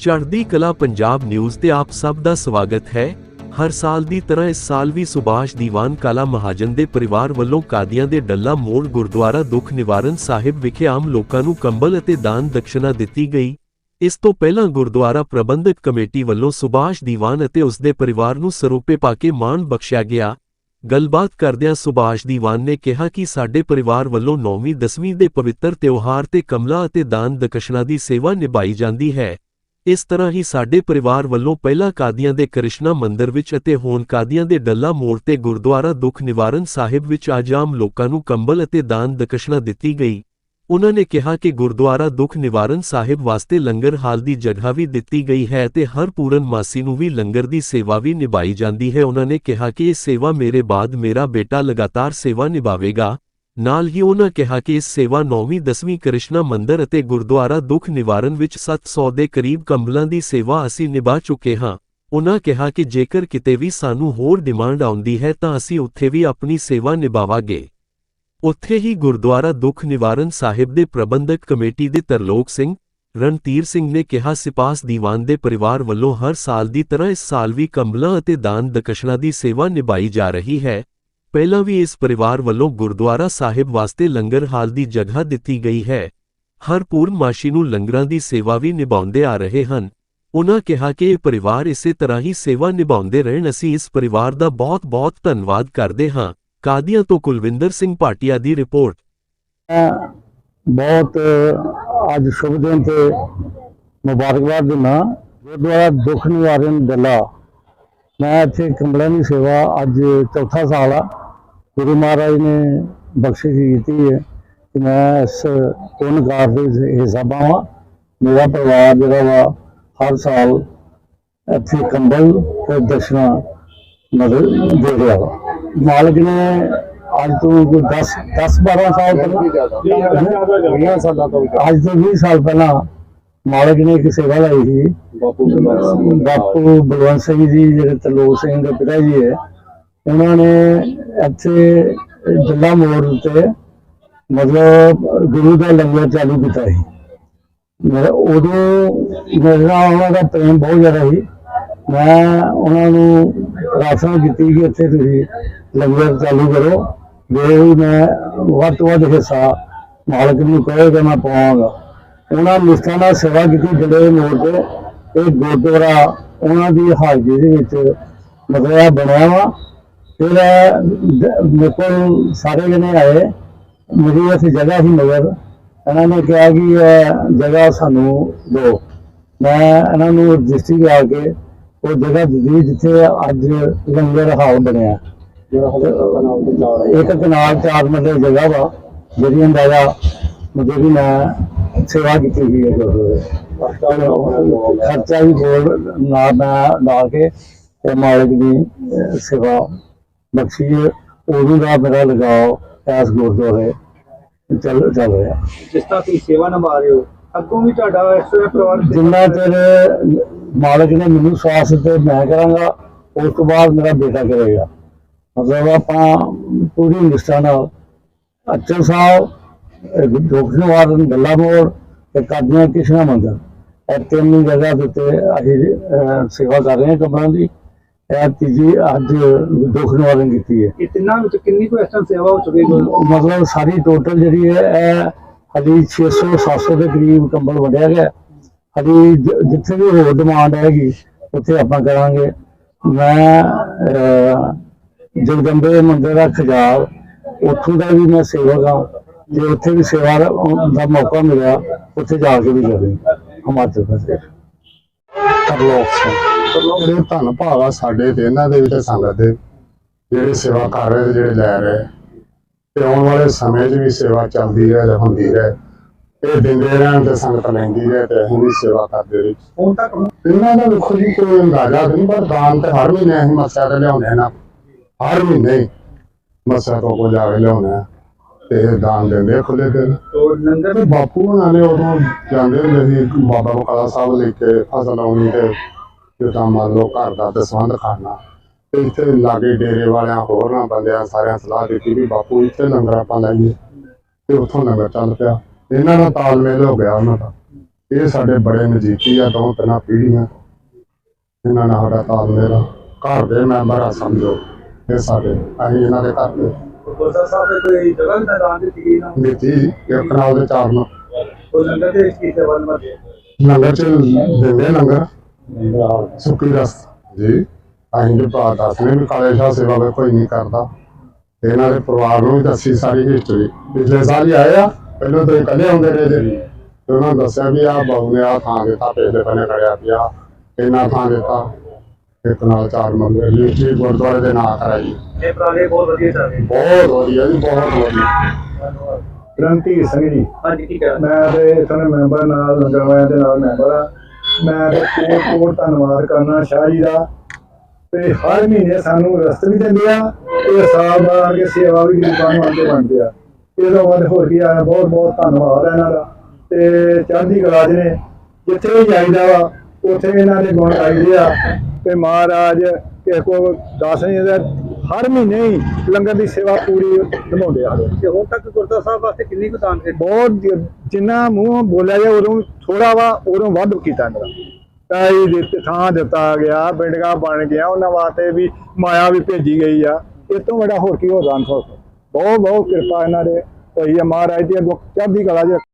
ਚੜ੍ਹਦੀ ਕਲਾ ਪੰਜਾਬ ਨਿਊਜ਼ ਤੇ ਆਪ ਸਭ ਦਾ ਸਵਾਗਤ ਹੈ। ਹਰ ਸਾਲ ਦੀ ਤਰ੍ਹਾਂ ਇਸ ਸਾਲ ਵੀ ਸੁਭਾਸ਼ ਦੀਵਾਨ ਕਾਲਾ ਮਹਾਜਨ ਦੇ ਪਰਿਵਾਰ ਵੱਲੋਂ ਕਾਦੀਆਂ ਦੇ ਡੱਲਾ ਮੋੜ ਗੁਰਦੁਆਰਾ ਦੁੱਖ ਨਿਵਾਰਨ ਸਾਹਿਬ ਵਿਖੇ ਆਮ ਲੋਕਾਂ ਨੂੰ ਕੰਬਲ ਅਤੇ ਦਾਨ ਦਕਸ਼ਨਾ ਦਿੱਤੀ ਗਈ। ਇਸ ਤੋਂ ਪਹਿਲਾਂ ਗੁਰਦੁਆਰਾ ਪ੍ਰਬੰਧਕ ਕਮੇਟੀ ਵੱਲੋਂ ਸੁਭਾਸ਼ ਦੀਵਾਨ ਅਤੇ ਉਸ ਦੇ ਪਰਿਵਾਰ ਨੂੰ ਸਰੂਪੇ ਪਾ ਕੇ ਮਾਣ ਬਖਸ਼ਿਆ ਗਿਆ। ਗੱਲਬਾਤ ਕਰਦਿਆਂ ਸੁਭਾਸ਼ ਦੀਵਾਨ ਨੇ ਕਿਹਾ ਕਿ ਸਾਡੇ ਪਰਿਵਾਰ ਵੱਲੋਂ 9ਵੀਂ 10ਵੀਂ ਦੇ ਪਵਿੱਤਰ ਤਿਉਹਾਰ ਤੇ ਕਮਲਾ ਅਤੇ ਦਾਨ ਦਕਸ਼ਨਾ ਦੀ ਸੇਵਾ ਨਿਭਾਈ ਜਾਂਦੀ ਹੈ। ਇਸ ਤਰ੍ਹਾਂ ਹੀ ਸਾਡੇ ਪਰਿਵਾਰ ਵੱਲੋਂ ਪਹਿਲਾ ਕਾਦੀਆਂ ਦੇ ਕ੍ਰਿਸ਼ਨਾ ਮੰਦਿਰ ਵਿੱਚ ਅਤੇ ਹੁਣ ਕਾਦੀਆਂ ਦੇ ਡੱਲਾ ਮੋੜ ਤੇ ਗੁਰਦੁਆਰਾ ਦੁੱਖ ਨਿਵਾਰਨ ਸਾਹਿਬ ਵਿੱਚ ਆਜ਼ਾਮ ਲੋਕਾਂ ਨੂੰ ਕੰਬਲ ਅਤੇ ਦਾਨ ਦਕਸ਼ਨਾ ਦਿੱਤੀ ਗਈ। ਉਨ੍ਹਾਂ ਨੇ ਕਿਹਾ ਕਿ ਗੁਰਦੁਆਰਾ ਦੁੱਖ ਨਿਵਾਰਨ ਸਾਹਿਬ ਵਾਸਤੇ ਲੰਗਰ ਹਾਲ ਦੀ ਜਗ੍ਹਾ ਵੀ ਦਿੱਤੀ ਗਈ ਹੈ ਤੇ ਹਰ ਪੂਰਨ ਮਾਸੀ ਨੂੰ ਵੀ ਲੰਗਰ ਦੀ ਸੇਵਾ ਵੀ ਨਿਭਾਈ ਜਾਂਦੀ ਹੈ। ਉਹਨਾਂ ਨੇ ਕਿਹਾ ਕਿ ਇਹ ਸੇਵਾ ਮੇਰੇ ਬਾਅਦ ਮੇਰਾ ਬੇਟਾ ਲਗਾਤਾਰ ਸੇਵਾ ਨਿਭਾਵੇਗਾ। ਨਾਲ ਹੀ ਉਹਨਾਂ ਕਿਹਾ ਕਿ ਇਸ ਸੇਵਾ 9ਵੀਂ 10ਵੀਂ ਕ੍ਰਿਸ਼ਨਾ ਮੰਦਰ ਅਤੇ ਗੁਰਦੁਆਰਾ ਦੁੱਖ ਨਿਵਾਰਨ ਵਿੱਚ 700 ਦੇ ਕਰੀਬ ਕੰਬਲਾਂ ਦੀ ਸੇਵਾ ਅਸੀਂ ਨਿਭਾ ਚੁੱਕੇ ਹਾਂ। ਉਨ੍ਹਾਂ ਕਿਹਾ ਕਿ ਜੇਕਰ ਕਿਤੇ ਵੀ ਸਾਨੂੰ ਹੋਰ ਡਿਮਾਂਡ ਆਉਂਦੀ ਹੈ ਤਾਂ ਅਸੀਂ ਉੱਥੇ ਵੀ ਆਪਣੀ ਸੇਵਾ ਨਿਭਾਵਾਂਗੇ। ਉੱਥੇ ਹੀ ਗੁਰਦੁਆਰਾ ਦੁੱਖ ਨਿਵਾਰਨ ਸਾਹਿਬ ਦੇ ਪ੍ਰਬੰਧਕ ਕਮੇਟੀ ਦੇ ਤਰਲੋਕ ਸਿੰਘ, ਰਣਧੀਰ ਸਿੰਘ ਨੇ ਕਿਹਾ, ਸਿਪਾਸ ਦੀਵਾਨ ਦੇ ਪਰਿਵਾਰ ਵੱਲੋਂ ਹਰ ਸਾਲ ਦੀ ਤਰ੍ਹਾਂ ਇਸ ਸਾਲ ਵੀ ਕੰਬਲਾਂ ਅਤੇ ਦਾਨ ਦਕਸ਼ਨਾ ਦੀ ਸੇਵਾ ਨਿਭਾਈ ਜਾ ਰਹੀ ਹੈ। ਪਹਿਲਾਂ ਵੀ ਇਸ ਪਰਿਵਾਰ ਵੱਲੋਂ ਗੁਰਦੁਆਰਾ ਸਾਹਿਬ ਵਾਸਤੇ ਲੰਗਰ ਹਾਲ ਦੀ ਜਗ੍ਹਾ ਦਿੱਤੀ ਗਈ ਹੈ। ਹਰ ਪੂਰਨਮਾਸ਼ੀ ਨੂੰ ਲੰਗਰਾਂ ਦੀ ਸੇਵਾ ਵੀ ਨਿਭਾਉਂਦੇ ਆ ਰਹੇ ਹਨ। ਉਨ੍ਹਾਂ ਕਿਹਾ ਕਿ ਇਹ ਪਰਿਵਾਰ ਇਸੇ ਤਰ੍ਹਾਂ ਹੀ ਸੇਵਾ ਨਿਭਾਉਂਦੇ ਰਹਿਣ। ਅਸੀਂ ਇਸ ਪਰਿਵਾਰ ਦਾ ਬਹੁਤ-ਬਹੁਤ ਧੰਨਵਾਦ ਕਰਦੇ ਹਾਂ। ਕਾਦੀਆਂ ਤੋਂ ਕੁਲਵਿੰਦਰ ਸਿੰਘ ਭਾਟੀਆ ਦੀ ਰਿਪੋਰਟ। ਬਹੁਤ ਅੱਜ ਸ਼ੁਭ ਦਿਨ ਤੇ ਮੁਬਾਰਕਬਾਦ ਦਿੰਦਾ ਗੁਰਦੁਆਰਾ ਦੁੱਖ ਨਿਵਾਰਨ ਦੱਲਾ ਮੈਂ ਇੱਥੇ ਕੰਬਲਾਂ ਦੀ ਸੇਵਾ ਅੱਜ ਚੌਥਾ ਸਾਲ ਆ। ਗੁਰੂ ਮਹਾਰਾਜ ਨੇ ਬਖਸ਼ਿਸ਼ ਕੀਤੀ ਹੈ ਕਿ ਮੈਂ ਇਸ ਪੁੰਨਕਾਰ ਦੇ ਹਿਸਾਬਾਂ ਵਾਂ ਮੇਰਾ ਪਰਿਵਾਰ ਜਿਹੜਾ ਵਾ ਹਰ ਸਾਲ ਇੱਥੇ ਕੰਬਲ ਤੇ ਦਸ਼ਨਾ ਮਦਦ ਦੇ ਰਿਹਾ ਵਾ ਮਾਲਕ ਨੇ ਅੱਜ ਤੋਂ ਕੋਈ 10 10 12 ਸਾਲ ਪਹਿਲਾਂ 20 ਸਾਲਾਂ ਤੋਂ ਅੱਜ ਤੋਂ 20 ਸਾਲ ਪਹਿਲਾਂ ਮਾਲਕ ਨੇ ਇੱਕ ਸੇਵਾ ਲਈ ਸੀ ਬਾਪੂ ਬਲਵੰਤ ਸਿੰਘ ਜੀ ਜਿਹੜੇ ਤਲੋਕ ਸਿੰਘ ਦੇ ਪਿਤਾ ਜੀ ਹੈ ਉਹਨਾਂ ਨੇ ਇੱਥੇ ਜੱਲਾ ਮੋੜ ਉੱਤੇ ਮਤਲਬ ਗੁਰੂ ਦਾ ਲੰਗਰ ਚਾਲੂ ਕੀਤਾ ਸੀ। ਮੇਰਾ ਉਦੋਂ ਮੇਰੇ ਉਹਨਾਂ ਦਾ ਪ੍ਰੇਮ ਬਹੁਤ ਜ਼ਿਆਦਾ ਸੀ। ਮੈਂ ਉਹਨਾਂ ਨੂੰ ਪ੍ਰਾਰਥਨਾ ਕੀਤੀ ਕਿ ਇੱਥੇ ਤੁਸੀਂ ਲੰਗਰ ਚਾਲੂ ਕਰੋ। ਜੋ ਵੀ ਮੈਂ ਵੱਧ ਤੋਂ ਵੱਧ ਹਿੱਸਾ ਮਾਲਕ ਨੂੰ ਕਹੇਗਾ ਮੈਂ ਪਾਵਾਂਗਾ। ਉਹਨਾਂ ਨਿਸ਼ਠਾ ਦਾ ਸੇਵਾ ਕੀਤੀ ਜਿਹੜੇ ਮੋੜ ਤੇ। ਇਹ ਗੁਰਦੁਆਰਾ ਉਹਨਾਂ ਦੀ ਹਾਜ਼ਰੀ ਦੇ ਵਿੱਚ ਮਤਲਬ ਬਣਿਆ ਵਾ। ਫਿਰ ਮੇਰੇ ਕੋਲ ਸਾਰੇ ਜਣੇ ਆਏ ਮੇਰੀ ਅਸੀਂ ਜਗ੍ਹਾ ਸੀ ਮਗਰ ਇਹਨਾਂ ਨੇ ਕਿਹਾ ਕਿ ਇਹ ਜਗ੍ਹਾ ਸਾਨੂੰ ਦਿਓ ਮੈਂ ਇਹਨਾਂ ਨੂੰ ਰਜਿਸਟਰੀ ਆ ਕੇ ਉਹ ਜਗ੍ਹਾ ਦਿੱਤੀ ਜਿੱਥੇ ਅੱਜ ਲੰਗਰ ਹਾਲ ਬਣਿਆ। ਇੱਕ ਕਨਾਲ ਚਾਰ ਮਰਲੇ ਜਗ੍ਹਾ ਵਾ ਜਿਹੜੀ ਅੰਦਾਜ਼ਾ ਮਤਲਬ ਕਿ ਮੈਂ ਸੇਵਾ ਕੀਤੀ ਹੋਈ ਹੈ। ਗੁਰਦੁਆਰੇ ਖਰਚਾ ਵੀ ਬੋਲ ਨਾ ਮੈਂ ਲਾ ਕੇ ਤੇ ਮਾਲਕ ਦੀ ਸੇਵਾ ਬਖਸ਼ੀ ਉਦੋਂ ਦਾ ਮੇਰਾ ਲਗਾਓ ਐਸ ਗੁਰਦੁਆਰੇ ਚੱਲ ਚੱਲ ਰਿਹਾ। ਜਿਸ ਤਰ੍ਹਾਂ ਤੁਸੀਂ ਸੇਵਾ ਨਿਭਾ ਰਹੇ ਹੋ ਅੱਗੋਂ ਵੀ ਤੁਹਾਡਾ ਇਸ ਪਰਿਵਾਰ ਜਿੰਨਾ ਚਿਰ ਮਾਲਕ ਨੇ ਮੈਨੂੰ ਸਵਾਸ ਤੇ ਮੈਂ ਕਰਾਂਗਾ ਉਸ ਤੋਂ ਬਾਅਦ ਮੇਰਾ ਬੇਟਾ ਕਰੇਗਾ। ਮਤਲਬ ਆਪਾਂ ਪੂਰੀ ਨਿਸ਼ਠਾ ਨਾਲ ਅਚਲ ਸਾਹਿਬ ਦੁੱਖ ਨਿਵਾਰਨ ਗੱਲਾ ਮੋੜ ਤੇ ਕਾਦੀਆਂ ਕਿਸ਼ਨਾ ਮੰਦਰ ਇਹ ਤਿੰਨ ਜਗ੍ਹਾ ਦੇ ਉੱਤੇ ਅਸੀਂ ਸੇਵਾ ਕਰ ਰਹੇ ਹਾਂ ਕਮਰਾਂ ਦੀ। ਇਹ ਤੀਜੀ ਅੱਜ ਦੁੱਖ ਨਿਵਾਰਨ ਕੀਤੀ ਹੈ। ਇਹ ਤਿੰਨਾਂ ਵਿੱਚ ਕਿੰਨੀ ਕੁ ਇਸ ਟਾਈਮ ਸੇਵਾ ਹੋ ਚੁੱਕੀ ਹੈ? ਮਤਲਬ ਸਾਰੀ ਟੋਟਲ ਜਿਹੜੀ ਹੈ ਇਹ ਹਲੀ 600 700 ਦੇ ਕਰੀਬ ਕੰਬਲ ਵੰਡਿਆ ਗਿਆ। ਹਲੀ ਜ- ਜਿੱਥੇ ਵੀ ਹੋਰ ਡਿਮਾਂਡ ਹੈਗੀ ਉੱਥੇ ਆਪਾਂ ਕਰਾਂਗੇ। ਮੈਂ ਜਗਦੰਬੇ ਮੰਦਿਰ ਦਾ ਖਜਾਲ ਉੱਥੋਂ ਦਾ ਵੀ ਮੈਂ ਸੇਵਕ ਹਾਂ। ਤੇ ਉੱਥੇ ਵੀ ਸੇਵਾ ਦਾ ਮੌਕਾ ਮਿਲਿਆ ਉੱਥੇ ਜਾ ਕੇ ਵੀ ਕਰਾਂਗੇ। ਹਿਮਾਚਲ ਪ੍ਰਦੇਸ਼। ਤਰਲੋਕ ਸਿੰਘ ਜਿਹੜੇ ਧੰਨ ਭਾਗ ਆ ਸਾਡੇ ਤੇ ਇਹਨਾਂ ਦੇ ਵੀ ਤੇ ਸੰਗਤ ਦੇ। ਜਿਹੜੇ ਸੇਵਾ ਕਰ ਰਹੇ ਤੇ ਜਿਹੜੇ ਲੈ ਰਹੇ। ਤੇ ਆਉਣ ਵਾਲੇ ਸਮੇਂ 'ਚ ਵੀ ਸੇਵਾ ਚੱਲਦੀ ਰਹੇ ਹੁੰਦੀ ਰਹੇ। ਇਹ ਦਿੰਦੇ ਰਹਿਣ ਤੇ ਸੰਗਤ ਲੈਂਦੀ ਰਹੇ ਤੇ ਅਸੀਂ ਵੀ ਸੇਵਾ ਕਰਦੇ ਰਹੇ ਹੁਣ ਤੱਕ ਇਹਨਾਂ ਦਾ ਵੇਖੋ ਜੀ ਕੋਈ ਅੰਦਾਜ਼ਾ ਨਹੀਂ ਪਰ ਦਾਨ ਤੇ ਹਰ ਮਹੀਨੇ ਅਸੀਂ ਮੱਸਿਆ ਤੇ ਲਿਆਉਂਦੇ ਨਾ। ਹਰ ਮਹੀਨੇ ਮੱਸਿਆ ਤੋਂ ਕੋ ਜਾ ਕੇ ਲਿਆਉਂਦੇ ਹਾਂ। ਤੇ ਦਾਨ ਦਿੰਦੇ ਖੁੱਲੇ ਤੋਂ ਲੰਗਰ ਬਾਪੂ ਉਹਨਾਂ ਨੇ ਉਦੋਂ ਜਾਂਦੇ ਹੁੰਦੇ ਸੀ ਬਾਬਾ ਬਕਾਲਾ ਸਾਹਿਬ ਲੈ ਕੇ ਫਸਲ ਆਉਣੀ ਤੇ ਜਿੱਦਾਂ ਮੰਨ ਲਓ ਘਰ ਦਾ ਦਸਵੰਧ ਖਾਣਾ ਤੇ ਇੱਥੇ ਲਾਗੇ ਡੇਰੇ ਵਾਲਿਆਂ ਹੋਰਨਾਂ ਬੰਦਿਆਂ ਸਾਰਿਆਂ ਸਲਾਹ ਦਿੱਤੀ ਵੀ ਬਾਪੂ ਇੱਥੇ ਲੰਗਰ ਆਪਾਂ ਲਾਈਏ। ਤੇ ਉੱਥੋਂ ਲੰਗਰ ਚੱਲ ਪਿਆ। ਇਹਨਾਂ ਦਾ ਤਾਲਮੇਲ ਹੋ ਗਿਆ ਉਹਨਾਂ ਦਾ। ਇਹ ਸਾਡੇ ਬੜੇ ਨਜ਼ਦੀਕੀ ਆ ਦੋ ਤਿੰਨ ਪੀੜ੍ਹੀਆਂ। ਇਹਨਾਂ ਨਾਲ ਸਾਡਾ ਤਾਲਮੇਲ ਆ। ਘਰ ਦੇ ਮੈਂਬਰ ਆ ਸਮਝੋ। ਇਹ ਸਾਡੇ ਅਸੀਂ ਇਹਨਾਂ ਦੇ ਘਰ ਦੇ। ਗੁਰਦਾਰ ਸਾਹਿਬ ਨੇ ਕੋਈ ਜਗ੍ਹਾ ਵੀ ਦਿੱਤੀ ਗਈ ਨਾ ਨੀਤੀ ਇੱਕ ਨਾਲ ਦੇ ਚਾਰ ਨੂੰ। ਉਹ ਲੰਗਰ ਦੇ ਵਿੱਚ ਕੀ ਸੇਵਾ ਲੰਗਰ ਚ ਦਿੰਦੇ ਲੰਗਰ। ਸੁੱਕੀ ਰਸ ਜੀ। ਅਸੀਂ ਜੋ ਬਾਤ ਦੱਸਨੇ ਵੀ ਕਾਲੇ ਸ਼ਾਹ ਸੇਵਾ ਵਿੱਚ ਕੋਈ ਨਹੀਂ ਕਰਦਾ। ਤੇ ਇਹਨਾਂ ਦੇ ਪਰਿਵਾਰ ਨੂੰ ਵੀ ਦੱਸੀ ਸਾਰੀ ਹਿਸਟਰੀ ਪਿਛਲੇ ਸਾਲ ਹੀ ਆਏ ਆ। ਪਹਿਲਾਂ ਤੋਂ ਇਕੱਲੇ ਹੁੰਦੇ ਰਹੇ ਜੀ ਤੇ ਉਹਨਾਂ ਨੂੰ ਦੱਸਿਆ ਵੀ ਆਹ ਬਾਬੂ ਨੇ ਆਹ ਥਾਂ ਦਿੱਤਾ ਪਿਛਲੇ ਬੰਨੇ ਖੜਿਆ ਪਿਆ ਇਹਨਾਂ ਥਾਂ ਦਿੱਤਾ। ਇੱਕ ਨਾਲ ਚਾਰ ਮੰਗਰ ਜੀ ਗੁਰਦੁਆਰੇ ਦੇ ਨਾਂ ਕਰਾਈ ਇਹ ਪ੍ਰਾਲੇ ਬਹੁਤ ਵਧੀਆ ਚੱਲ ਰਹੇ ਬਹੁਤ ਵਧੀਆ ਜੀ ਬਹੁਤ ਵਧੀਆ। ਗ੍ਰੰਥੀ ਸਿੰਘ ਜੀ। ਹਾਂਜੀ ਕੀ ਕਹਿਣਾ? ਮੈਂ ਤੇ ਇਥੋਂ ਮੈਂਬਰ ਨਾਲ ਲੰਗਰ ਵਾਲਿਆਂ ਦੇ ਨਾਲ ਮੈਂਬਰ ਆ। ਮੈਂ ਕੋਟ ਕੋਟ ਧੰਨਵਾਦ ਕਰਨਾ ਸ਼ਾਹ ਜੀ ਦਾ। ਤੇ ਹਰ ਮਹੀਨੇ ਸਾਨੂੰ ਰਸਤ ਵੀ ਦਿੰਦੇ ਆ ਤੇ ਸਾਲ ਬਾਅਦ ਕੇ ਸੇਵਾ ਵੀ ਗਰੀਬਾਂ ਨੂੰ ਆਂਦੇ ਬਣਦੇ ਆ। ਇਹ ਤੋਂ ਬਾਅਦ ਹੋਰ ਕੀ ਆ, ਬਹੁਤ ਬਹੁਤ ਧੰਨਵਾਦ ਇਹਨਾਂ ਦਾ। ਤੇ ਚੜ੍ਹਦੀ ਕਲਾ 'ਚ ਨੇ, ਜਿੱਥੇ ਵੀ ਜਾਈਦਾ ਵਾ, ਉੱਥੇ ਇਹਨਾਂ ਦੇ ਗੁਣ ਗਾਈਦੇ ਆ। ਤੇ ਮਹਾਰਾਜ ਕਿਸੇ ਕੋ ਦੱਸ ਨਹੀਂ ਦਿੰਦਾ ਹਰ ਮਹੀਨੇ ਹੀ ਲੰਗਰ ਦੀ ਸੇਵਾ ਪੂਰੀ ਨਿਭਾਉਂਦੇ ਆ ਤੇ ਹੁਣ ਤੱਕ ਗੁਰਦਾਰ ਸਾਹਿਬ ਵਾਸਤੇ ਕਿੰਨੀ ਕੁ ਦਾਨ ਕੀਤੀ ਬਹੁਤ ਜ- ਜਿੰਨਾ ਮੂੰਹ ਬੋਲਿਆ ਗਿਆ ਉਦੋਂ ਥੋੜਾ ਵਾ ਉਦੋਂ ਵੱਧ ਕੀਤਾ ਇਹਨਾਂ ਦਾ। ਤਾਈ ਦਿੱਤੇ ਥਾਂ ਦਿੱਤਾ ਗਿਆ ਬਿਲਡਿੰਗਾਂ ਬਣ ਗਿਆ ਉਹਨਾਂ ਵਾਸਤੇ ਵੀ ਮਾਇਆ ਵੀ ਭੇਜੀ ਗਈ ਆ। ਇਸ ਤੋਂ ਵੱਡਾ ਹੋਰ ਕੀ ਹੋ ਦਾਨ ਹੋ ਬਹੁਤ ਬਹੁਤ ਕਿਰਪਾ ਇਹਨਾਂ ਦੇ। ਹੋਈ ਮਹਾਰਾਜ ਦੀ ਚੜ੍ਹਦੀ ਕਲਾ ਚ